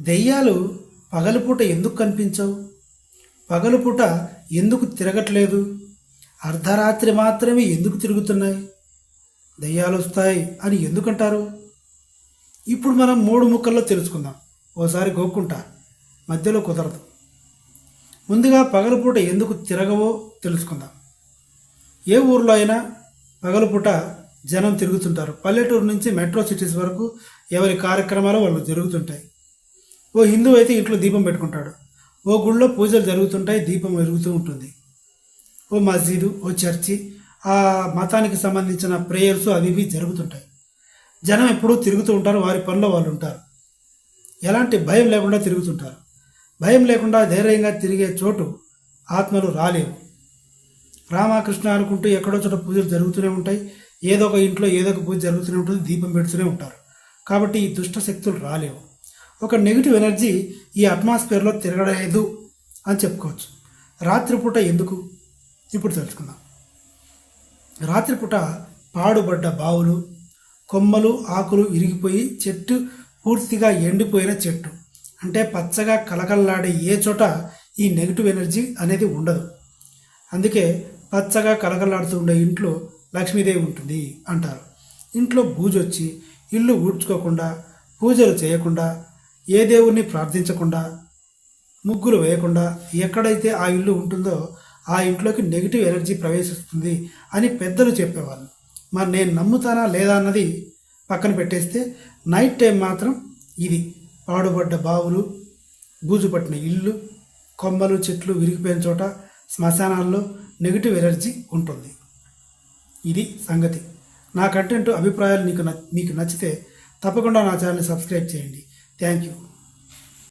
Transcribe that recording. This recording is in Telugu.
దెయ్యాలు పగలుపూట ఎందుకు కనిపించవు? పగలుపూట ఎందుకు తిరగట్లేదు? అర్ధరాత్రి మాత్రమే ఎందుకు తిరుగుతున్నాయి? దెయ్యాలు వస్తాయి అని ఎందుకంటారు? ఇప్పుడు మనం మూడు ముక్కల్లో తెలుసుకుందాం. ఓసారి గోక్కుంటా. మధ్యలో కుదరదు. ముందుగా పగలుపూట ఎందుకు తిరగవో తెలుసుకుందాం. ఏ ఊర్లో అయినా పగలుపూట జనం తిరుగుతుంటారు. పల్లెటూరు నుంచి మెట్రో సిటీస్ వరకు ఎవరి కార్యక్రమాలు వాళ్ళు జరుగుతుంటాయి. ఓ హిందూ అయితే ఇంట్లో దీపం పెట్టుకుంటాడు. ఓ గుళ్ళో పూజలు జరుగుతుంటాయి దీపం వెలుగుతూ ఉంటుంది. ఓ మస్జిదు ఓ చర్చి ఆ మతానికి సంబంధించిన ప్రేయర్స్ అవి ఇవి జరుగుతుంటాయి. జనం ఎప్పుడూ తిరుగుతూ ఉంటారు వారి పనిలో వాళ్ళు ఉంటారు. ఎలాంటి భయం లేకుండా తిరుగుతుంటారు. భయం లేకుండా ధైర్యంగా తిరిగే చోటు ఆత్మలు రాలేవు రామకృష్ణ అనుకుంటూ ఎక్కడో చోట పూజలు జరుగుతూనే ఉంటాయి. ఏదో ఒక ఇంట్లో ఏదో ఒక పూజ జరుగుతూనే ఉంటుంది దీపం పెడుతూనే ఉంటారు. కాబట్టి ఈ దుష్ట శక్తులు రాలేవు. ఒక నెగిటివ్ ఎనర్జీ ఈ అట్మాస్ఫియర్లో తిరగలేదు అని చెప్పుకోవచ్చు. రాత్రిపూట ఎందుకు? ఇప్పుడు తెలుసుకుందాం. రాత్రిపూట పాడుబడ్డ బావులు కొమ్మలు ఆకులు ఇరిగిపోయి చెట్టు పూర్తిగా ఎండిపోయిన చెట్టు. అంటే పచ్చగా కలకల్లాడే ఏ చోట ఈ నెగిటివ్ ఎనర్జీ అనేది ఉండదు. అందుకే పచ్చగా కలకల్లాడుతూ ఉండే ఇంట్లో లక్ష్మీదేవి ఉంటుంది అంటారు. ఇంట్లో బూజొచ్చి ఇల్లు ఊడ్చుకోకుండా పూజలు చేయకుండా ఏ దేవుణ్ణి ప్రార్థించకుండా ముగ్గురు వేయకుండా ఎక్కడైతే ఆ ఇల్లు ఉంటుందో ఆ ఇంట్లోకి నెగిటివ్ ఎనర్జీ ప్రవేశిస్తుంది అని పెద్దలు చెప్పేవాళ్ళు. మరి నేను నమ్ముతానా లేదా అన్నది పక్కన పెట్టేస్తే నైట్ టైం మాత్రం ఇది. పాడుబడ్డ బావులు బూజు పట్టిన ఇల్లు కొమ్మలు చెట్లు విరిగిపోయిన చోట శ్మశానాల్లో నెగిటివ్ ఎనర్జీ ఉంటుంది. ఇది సంగతి. నా కంటెంట్ అభిప్రాయాలు నీకు నచ్ మీకు నచ్చితే తప్పకుండా నా ఛానల్ని సబ్స్క్రైబ్ చేయండి. Thank you.